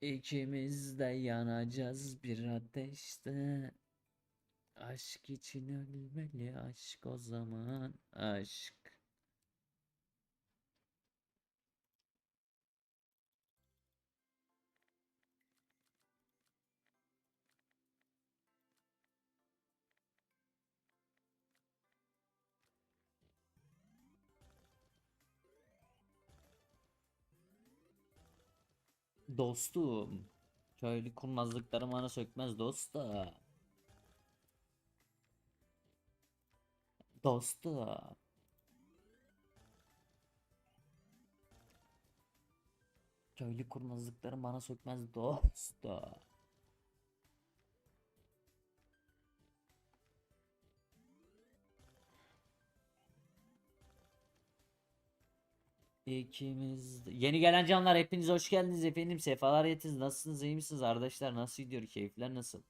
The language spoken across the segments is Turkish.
İkimiz de yanacağız bir ateşte. Aşk için ölmeli aşk o zaman aşk. Dostum, köylü kurnazlıklarım bana sökmez dosta. Dostum. Köylü kurnazlıklarım bana sökmez dosta. İkimiz Yeni gelen canlar hepiniz hoş geldiniz efendim. Sefalar yetiniz. Nasılsınız? iyi misiniz arkadaşlar? Nasıl gidiyor? Keyifler nasıl?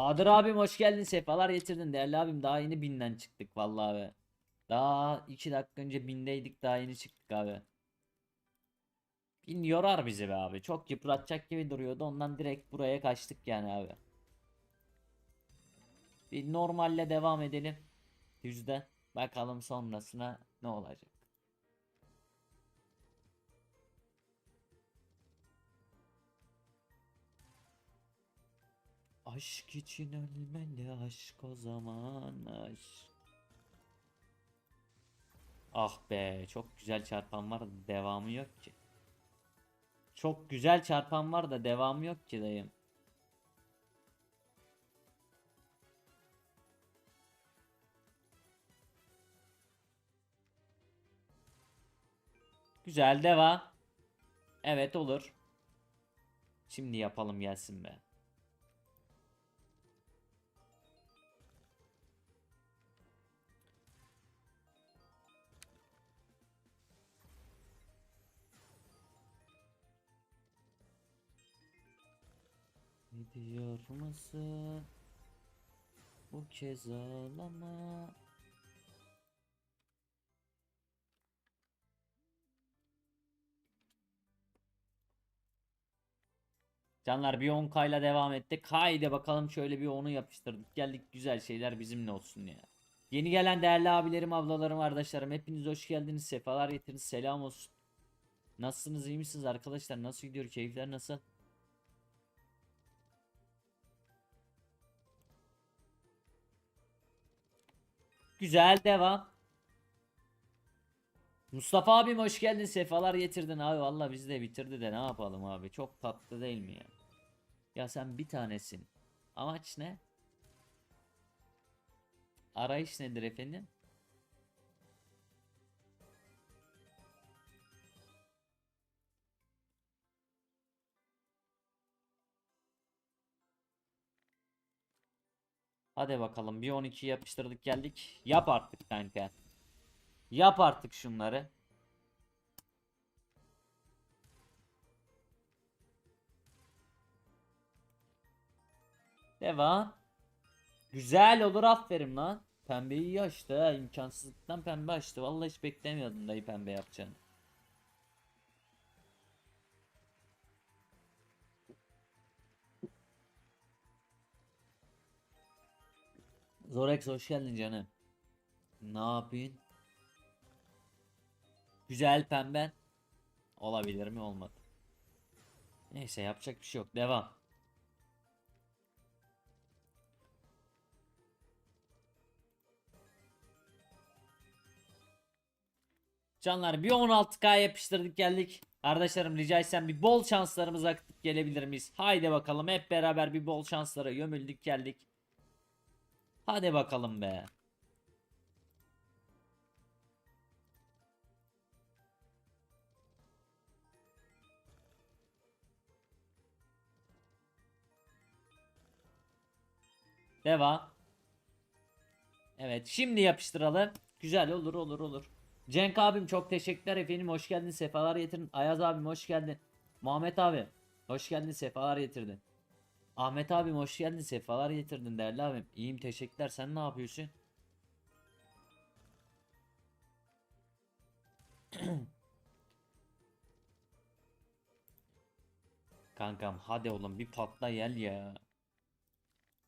Bahadır abim hoş geldin. Sefalar getirdin. Değerli abim daha yeni binden çıktık vallahi be. Daha iki dakika önce bindeydik daha yeni çıktık abi. Bin yorar bizi be abi. Çok yıpratacak gibi duruyordu. Ondan direkt buraya kaçtık yani abi. Bir normalle devam edelim. Yüzde. Bakalım sonrasına ne olacak. Aşk için ölmeli aşk o zaman aşk. Ah be çok güzel çarpan var da devamı yok ki. Çok güzel çarpan var da devamı yok ki dayım. Güzel devam. Evet olur. Şimdi yapalım gelsin be. Gidiyor musun? Bu kez ağlama. Canlar bir 10K ile devam ettik. Haydi bakalım şöyle bir 10'u yapıştırdık. Geldik güzel şeyler bizimle olsun ya. Yeni gelen değerli abilerim, ablalarım, arkadaşlarım hepiniz hoş geldiniz. Sefalar getirdiniz. Selam olsun. Nasılsınız? iyi misiniz arkadaşlar? Nasıl gidiyor? Keyifler nasıl? Güzel devam. Mustafa abim hoş geldin. Sefalar getirdin abi. Valla bizi de bitirdi de ne yapalım abi. Çok tatlı değil mi ya? Ya sen bir tanesin. Amaç ne? Arayış nedir efendim? Hadi bakalım bir 12 yapıştırdık geldik. Yap artık kanka. Yap artık şunları. Devam. Güzel olur aferin lan. Pembeyi açtı ha. imkansızlıktan pembe açtı. Vallahi hiç beklemiyordum dayı pembe yapacağını. Zorex hoş geldin canım. Ne yapayım? Güzel pemben. Olabilir mi? Olmadı. Neyse yapacak bir şey yok. Devam. Canlar bir 16k yapıştırdık geldik. Arkadaşlarım rica etsem bir bol şanslarımıza akıtıp gelebilir miyiz? Haydi bakalım hep beraber bir bol şanslara gömüldük geldik. Hadi bakalım be. Devam. Evet şimdi yapıştıralım. Güzel olur olur olur. Cenk abim çok teşekkürler efendim. Hoş geldin. Sefalar getirdin. Ayaz abim hoş geldin. Muhammed abi hoş geldin. Sefalar getirdin. Ahmet abim hoş geldin. Sefalar getirdin değerli abim. İyiyim teşekkürler. Sen ne yapıyorsun? Kankam hadi oğlum bir patla gel ya.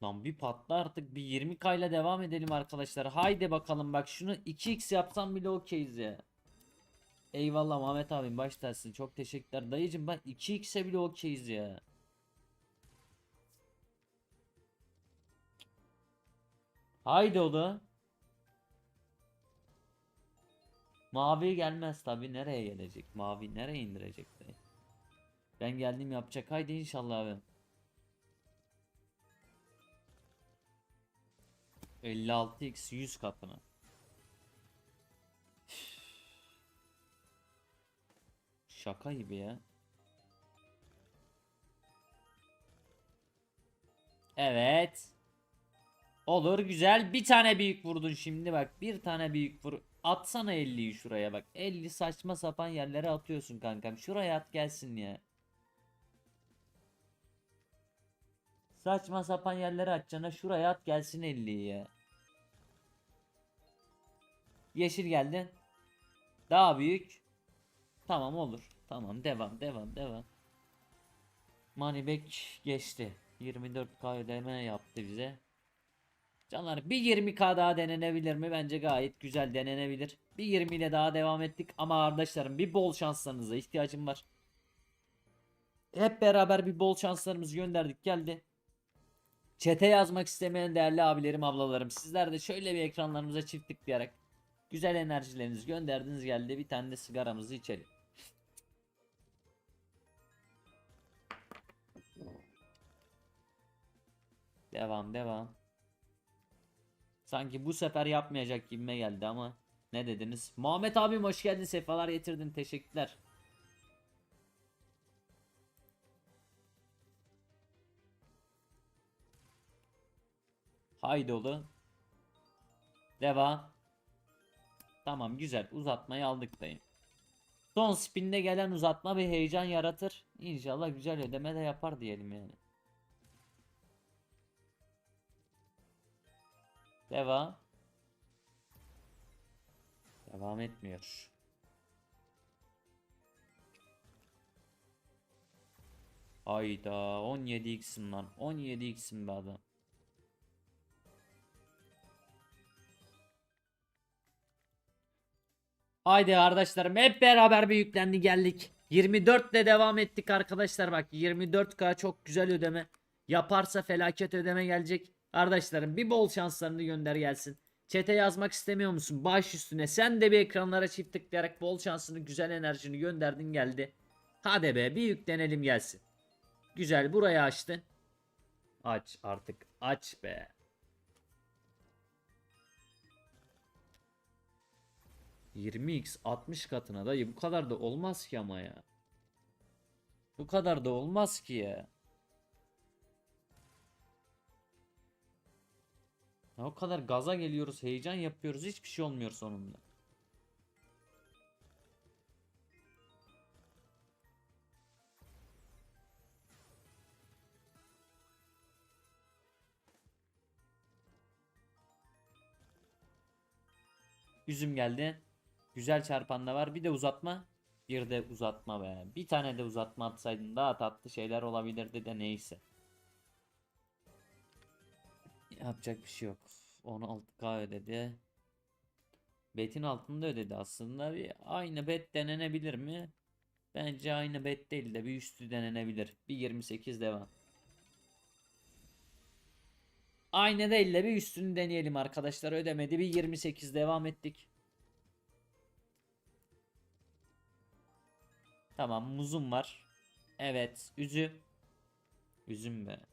Lan bir patla artık bir 20k ile devam edelim arkadaşlar. Haydi bakalım bak şunu 2x yapsam bile okeyiz ya. Eyvallah Mehmet abim baş tacısın. Çok teşekkürler. Dayıcım bak 2x'e bile okeyiz ya. Haydi oğlum. Mavi gelmez tabi nereye gelecek? Mavi nereye indirecek dayı? Ben geldim yapacak. Haydi inşallah abi. 56x 100 katına. Şaka gibi ya. Evet. Olur güzel. Bir tane büyük vurdun şimdi bak. Bir tane büyük vur. Atsana 50'yi şuraya bak. 50 saçma sapan yerlere atıyorsun kankam. Şuraya at gelsin ya. Saçma sapan yerlere atacağına şuraya at gelsin 50'yi ya. Yeşil geldi. Daha büyük. Tamam olur. Tamam devam devam devam. Moneyback geçti. 24k ödeme yaptı bize. Canlar bir 20k daha denenebilir mi? Bence gayet güzel denenebilir. Bir 20 ile daha devam ettik ama arkadaşlarım bir bol şanslarınıza ihtiyacım var. Hep beraber bir bol şanslarımızı gönderdik geldi. Çete yazmak istemeyen değerli abilerim ablalarım sizler de şöyle bir ekranlarımıza çift tıklayarak güzel enerjilerinizi gönderdiniz geldi bir tane de sigaramızı içelim. Devam devam. Sanki bu sefer yapmayacak gibime geldi ama ne dediniz? Muhammed abim hoş geldin sefalar getirdin teşekkürler. Haydi oğlum. Devam. Tamam güzel uzatmayı aldık dayım. Son spinde gelen uzatma bir heyecan yaratır. İnşallah güzel ödeme de yapar diyelim yani. Devam. Devam etmiyor. Ayda 17x'im lan. 17x'im be adam. Haydi arkadaşlarım hep beraber bir yüklendi geldik. 24 ile devam ettik arkadaşlar bak 24k çok güzel ödeme. Yaparsa felaket ödeme gelecek. Arkadaşlarım bir bol şanslarını gönder gelsin. Çete yazmak istemiyor musun? Baş üstüne sen de bir ekranlara çift tıklayarak bol şansını güzel enerjini gönderdin geldi. Hadi be bir yüklenelim gelsin. Güzel burayı açtı. Aç artık aç be. ...20x 60 katına dayı bu kadar da olmaz ki ama ya. Bu kadar da olmaz ki ya. Ya o kadar gaza geliyoruz, heyecan yapıyoruz, hiçbir şey olmuyor sonunda. Üzüm geldi. Güzel çarpan da var. Bir de uzatma. Bir de uzatma be. Bir tane de uzatma atsaydın daha tatlı şeyler olabilirdi de neyse. Yapacak bir şey yok. 16k ödedi. Bet'in altında ödedi aslında. Bir aynı bet denenebilir mi? Bence aynı bet değil de bir üstü denenebilir. Bir 28 devam. Aynı değil de bir üstünü deneyelim arkadaşlar. Ödemedi. Bir 28 devam ettik. Tamam muzum var. Evet. Üzüm. Üzüm mü?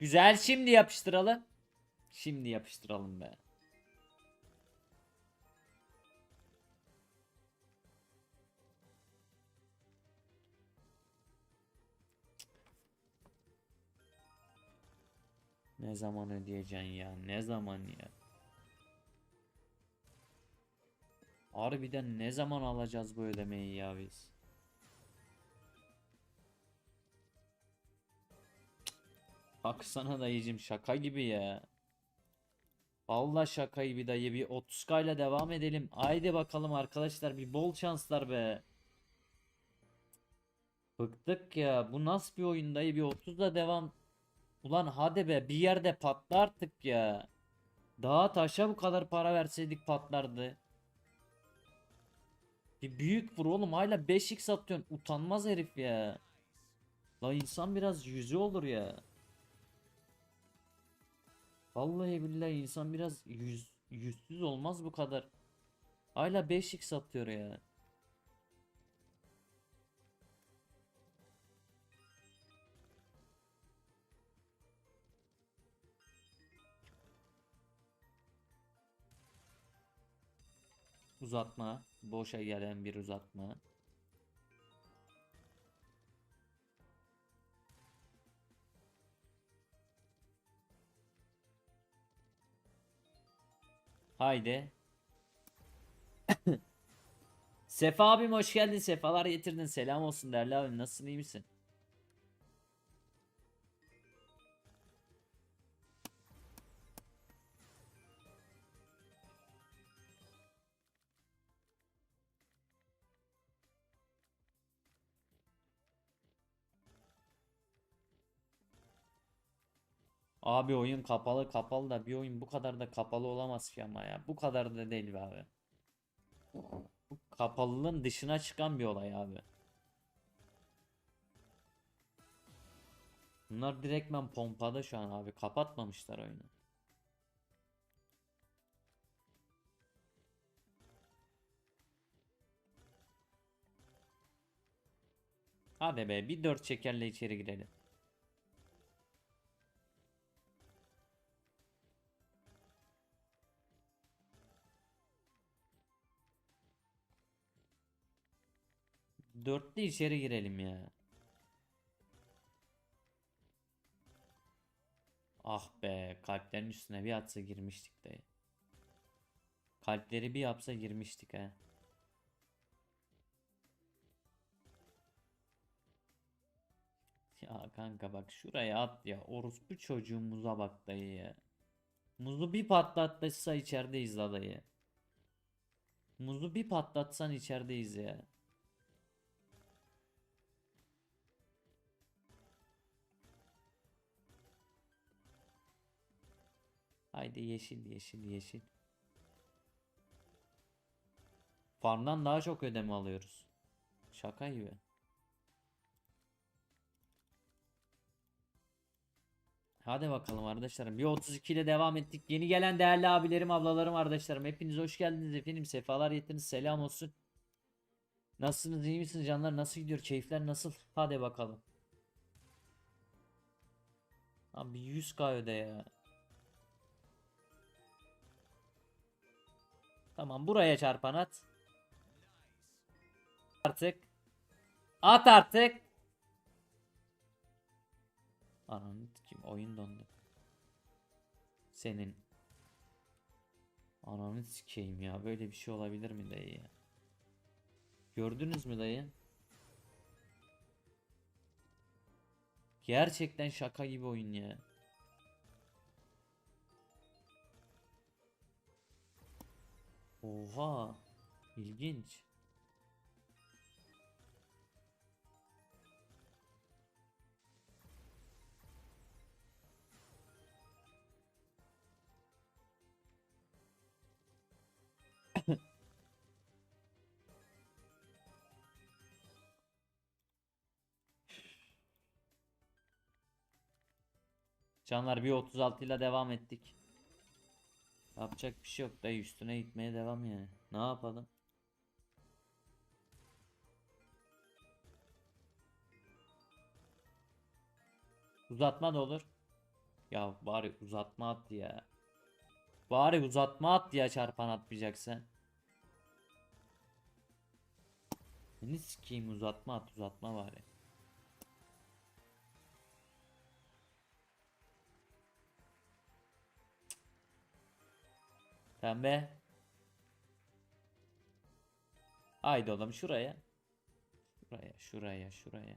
Güzel şimdi yapıştıralım. Şimdi yapıştıralım be. Ne zaman ödeyeceksin ya? Ne zaman ya? Harbiden ne zaman alacağız bu ödemeyi ya biz? Baksana dayıcım şaka gibi ya. Vallahi şaka gibi dayı bir 30k ile devam edelim. Haydi bakalım arkadaşlar bir bol şanslar be. Bıktık ya. Bu nasıl bir oyun dayı? Bir 30'da devam. Ulan hadi be bir yerde patla artık ya. Dağa taşa bu kadar para verseydik patlardı. Bir büyük vur oğlum hala 5x atıyorsun. Utanmaz herif ya. La insan biraz yüzü olur ya. Vallahi billahi insan biraz yüz, yüzsüz olmaz bu kadar. Hala 5x atıyor ya. Uzatma. Boşa gelen bir uzatma. Haydi. Sefa abim hoş geldin. Sefalar getirdin. Selam olsun değerli abim. Nasılsın iyi misin? Abi oyun kapalı kapalı da bir oyun bu kadar da kapalı olamaz ki ama ya. Bu kadar da değil be abi. Bu kapalılığın dışına çıkan bir olay abi. Bunlar direktmen pompada şu an abi. Kapatmamışlar oyunu. Hadi be bir dört çekerle içeri girelim. Dörtlü içeri girelim ya. Ah be kalplerin üstüne bir atsa girmiştik de. Kalpleri bir yapsa girmiştik ha. Ya kanka bak şuraya at ya. Orospu çocuğumuza bak dayı ya. Muzu bir patlatsa içerideyiz dayı. Muzu bir patlatsan içerideyiz ya. Haydi yeşil yeşil yeşil. Farmdan daha çok ödeme alıyoruz. Şaka gibi. Hadi bakalım arkadaşlarım. Bir 32 ile devam ettik. Yeni gelen değerli abilerim, ablalarım, arkadaşlarım. Hepiniz hoş geldiniz efendim. Sefalar getirdiniz. Selam olsun. Nasılsınız? iyi misiniz canlar? Nasıl gidiyor? Keyifler nasıl? Hadi bakalım. Abi 100k öde ya. Tamam buraya çarpan at. Artık. At artık. Ananı kim oyun dondu. Senin. Ananı sikeyim ya böyle bir şey olabilir mi dayı ya? Gördünüz mü dayı? Gerçekten şaka gibi oyun ya. Oha. İlginç. Canlar bir 36 ile devam ettik. Yapacak bir şey yok dayı üstüne gitmeye devam yani. Ne yapalım? Uzatma da olur. Ya bari uzatma at ya. Bari uzatma at ya çarpan atmayacaksan. Ne sikeyim uzatma at uzatma bari. Pembe. Haydi oğlum şuraya. Şuraya, şuraya, şuraya.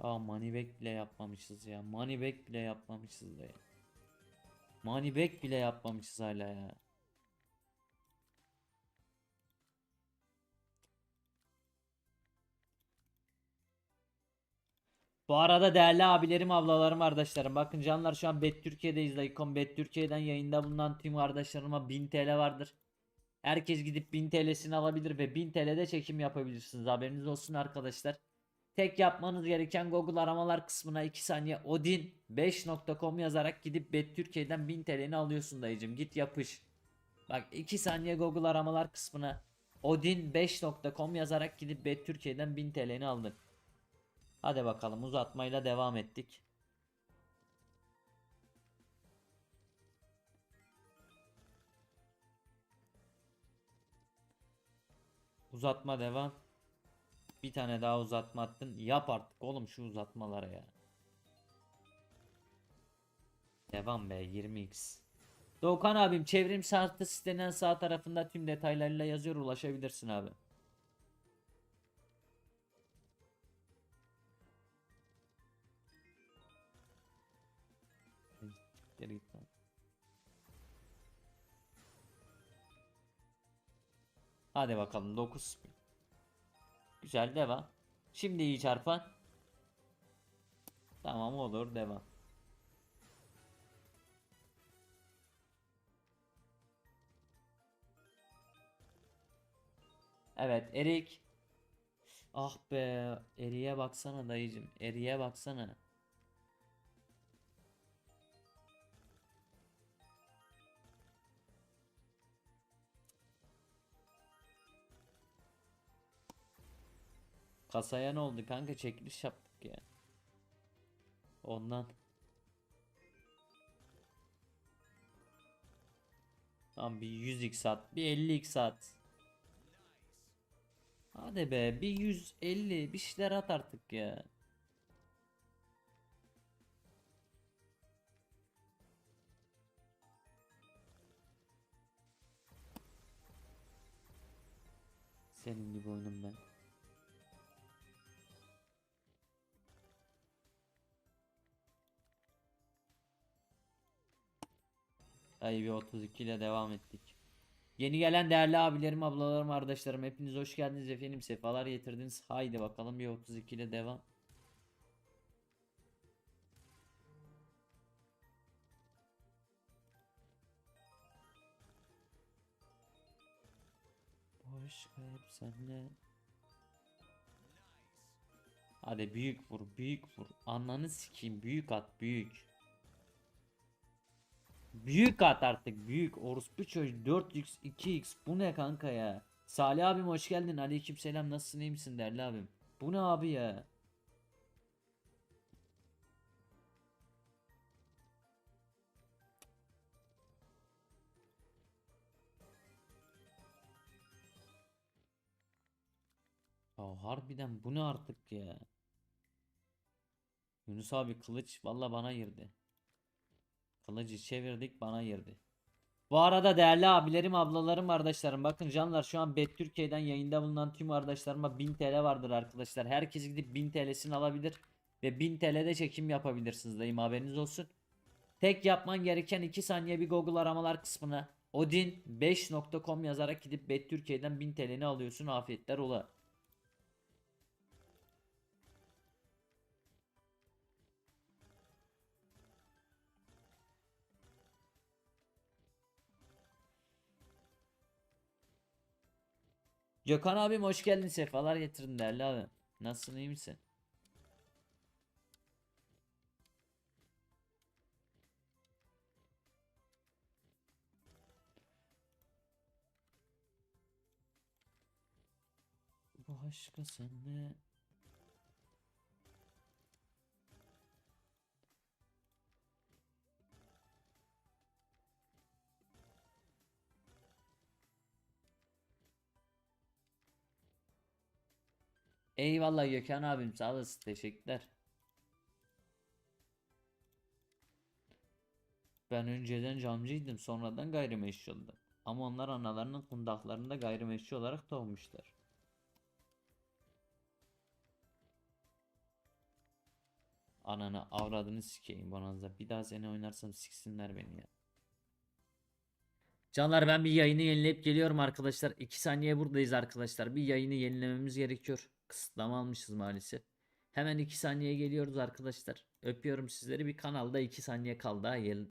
Aa money bile yapmamışız ya. Money bile yapmamışız da ya. Money back bile yapmamışız hala ya. Bu arada değerli abilerim, ablalarım, kardeşlerim. Bakın canlar şu an Bet Türkiye'deyiz. Icon Bet Türkiye'den yayında bulunan tüm kardeşlerime 1000 TL vardır. Herkes gidip 1000 TL'sini alabilir ve 1000 TL'de çekim yapabilirsiniz. Haberiniz olsun arkadaşlar. Tek yapmanız gereken Google aramalar kısmına 2 saniye odin5.com yazarak gidip Bet Türkiye'den 1000 TL'ni alıyorsun dayıcım. Git yapış. Bak 2 saniye Google aramalar kısmına odin5.com yazarak gidip Bet Türkiye'den 1000 TL'ni aldın. Hadi bakalım uzatmayla devam ettik. Uzatma devam. Bir tane daha uzatma attın. Yap artık oğlum şu uzatmalara ya. Devam be 20x. Doğukan abim çevrim saati sitenin sağ tarafında tüm detaylarıyla yazıyor ulaşabilirsin abi. Hadi bakalım 9 spin. Güzel devam. Şimdi iyi çarpan. Tamam olur devam. Evet Erik. Ah be Erik'e baksana dayıcım. Erik'e baksana. Kasaya ne oldu kanka çekiliş yaptık ya. Ondan. Tamam bir 100x at, bir 50x at. Hadi be bir 150 bir şeyler at artık ya. Senin gibi oyunum ben. Dayı bir 32 ile devam ettik. Yeni gelen değerli abilerim, ablalarım, kardeşlerim hepiniz hoş geldiniz efendim. Sefalar getirdiniz. Haydi bakalım bir 32 ile devam. Boş hep senle. Hadi büyük vur, büyük vur. Ananı sikeyim, büyük at, büyük. Büyük at artık büyük. Orospu çocuğu 4x 2x bu ne kanka ya? Salih abim hoş geldin. Aleykümselam. Nasılsın iyi misin derli abim? Bu ne abi ya? Ya harbiden bu ne artık ya? Yunus abi kılıç valla bana girdi Kılıcı çevirdik bana girdi. Bu arada değerli abilerim, ablalarım, kardeşlerim bakın canlar şu an Bet Türkiye'den yayında bulunan tüm arkadaşlarıma 1000 TL vardır arkadaşlar. Herkes gidip 1000 TL'sini alabilir ve 1000 TL'de çekim yapabilirsiniz dayım haberiniz olsun. Tek yapman gereken 2 saniye bir Google aramalar kısmına odin5.com yazarak gidip Bet Türkiye'den 1000 TL'ni alıyorsun afiyetler ola. Gökhan abim hoş geldin sefalar getirin değerli abi. Nasılsın iyi misin? Bu aşka senle Eyvallah Gökhan abim sağ olasın teşekkürler. Ben önceden camcıydım sonradan gayrimeşru oldum. Ama onlar analarının kundaklarında gayrimeşru olarak doğmuşlar. Ananı avradını sikeyim bonanza. Bir daha seni oynarsam siksinler beni ya. Canlar ben bir yayını yenileyip geliyorum arkadaşlar. 2 saniye buradayız arkadaşlar. Bir yayını yenilememiz gerekiyor. Kısıtlama almışız maalesef. Hemen 2 saniye geliyoruz arkadaşlar. Öpüyorum sizleri. Bir kanalda 2 saniye kaldı. ha.